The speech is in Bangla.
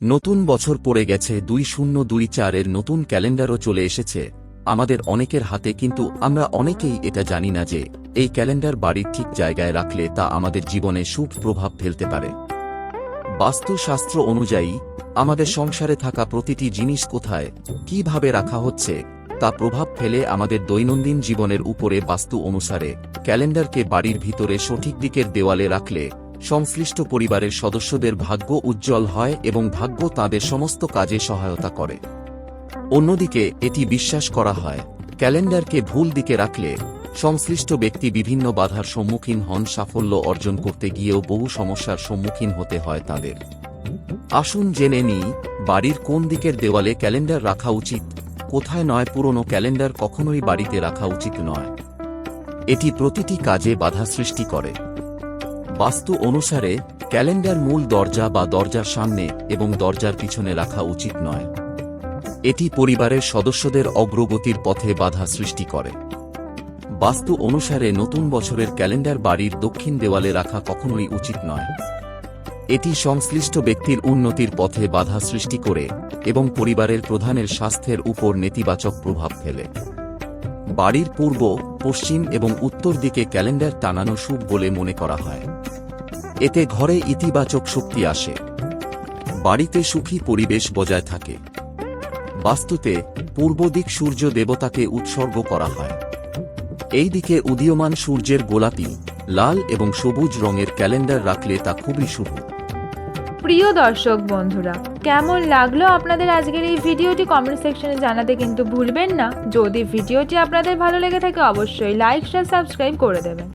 নতুন বছর পড়ে গেছে দুই শূন্য দুই চারের নতুন ক্যালেন্ডারও চলে এসেছে। আমাদের অনেকের হাতে কিন্তু আমরা অনেকেই এটা জানি না যে, এই ক্যালেন্ডার বাড়ির ঠিক জায়গায় রাখলে তা আমাদের জীবনে শুভ প্রভাব ফেলতে পারে। বাস্তুশাস্ত্র অনুযায়ী, আমাদের সংসারে থাকা প্রতিটি জিনিস কোথায়, কীভাবে রাখা হচ্ছে, তা প্রভাব ফেলে আমাদের দৈনন্দিন জীবনের উপরে বাস্তু অনুসারে ক্যালেন্ডারকে বাড়ির ভিতরে সঠিক দিকের দেওয়ালে রাখলে সংশ্লিষ্ট পরিবারের সদস্যদের ভাগ্য উজ্জ্বল হয় এবং ভাগ্য তাদের সমস্ত কাজে সহায়তা করে। অন্যদিকে, এটি বিশ্বাস করা হয়, ক্যালেন্ডারকে ভুল দিকে রাখলে সংশ্লিষ্ট ব্যক্তি বিভিন্ন বাধার সম্মুখীন হন, সাফল্য অর্জন করতে গিয়েও বহু সমস্যার সম্মুখীন হতে হয় তাদের। আসুন জেনে নিই, বাড়ির কোন দিকের দেওয়ালে ক্যালেন্ডার রাখা উচিত, কোথায় নয়, পুরনো ক্যালেন্ডার কখনোই বাড়িতে রাখা উচিত নয়। এটি প্রতিটি কাজে বাধা সৃষ্টি করে। বাস্তু অনুসারে, ক্যালেন্ডার মূল দরজা বা দরজার সামনে এবং দরজার পিছনে রাখা উচিত নয়। এটি পরিবারের সদস্যদের অগ্রগতির পথে বাধা সৃষ্টি করে। বাস্তু অনুসারে নতুন বছরের ক্যালেন্ডার বাড়ির দক্ষিণ দেওয়ালে রাখা কখনোই উচিত নয়। এটি সংশ্লিষ্ট ব্যক্তির উন্নতির পথে বাধা সৃষ্টি করে এবং পরিবারের প্রধানের স্বাস্থ্যের উপর নেতিবাচক প্রভাব ফেলে। বাড়ির পূর্ব, পশ্চিম এবং উত্তর দিকে ক্যালেন্ডার টানানো শুভ বলে মনে করা হয়। এতে ঘরে ইতিবাচক শক্তি আসে। বাড়িতে সুখী পরিবেশ বজায় থাকে। বাস্তুতে পূর্ব দিক সূর্য দেবতাকে উৎসর্গ করা হয়। এই দিকে উদীয়মান সূর্যের গোলাপি, লাল এবং সবুজ রঙের ক্যালেন্ডার রাখলে তা খুবই শুভ। প্রিয় দর্শক বন্ধুরা কেমন লাগল আপনাদের আজকের এই ভিডিওটি কমেন্ট সেকশনে জানাতে কিন্তু ভুলবেন না। যদি ভিডিওটি আপনাদের ভালো লেগে থাকে, অবশ্যই লাইক শেয়ার সাবস্ক্রাইব করে দেবেন।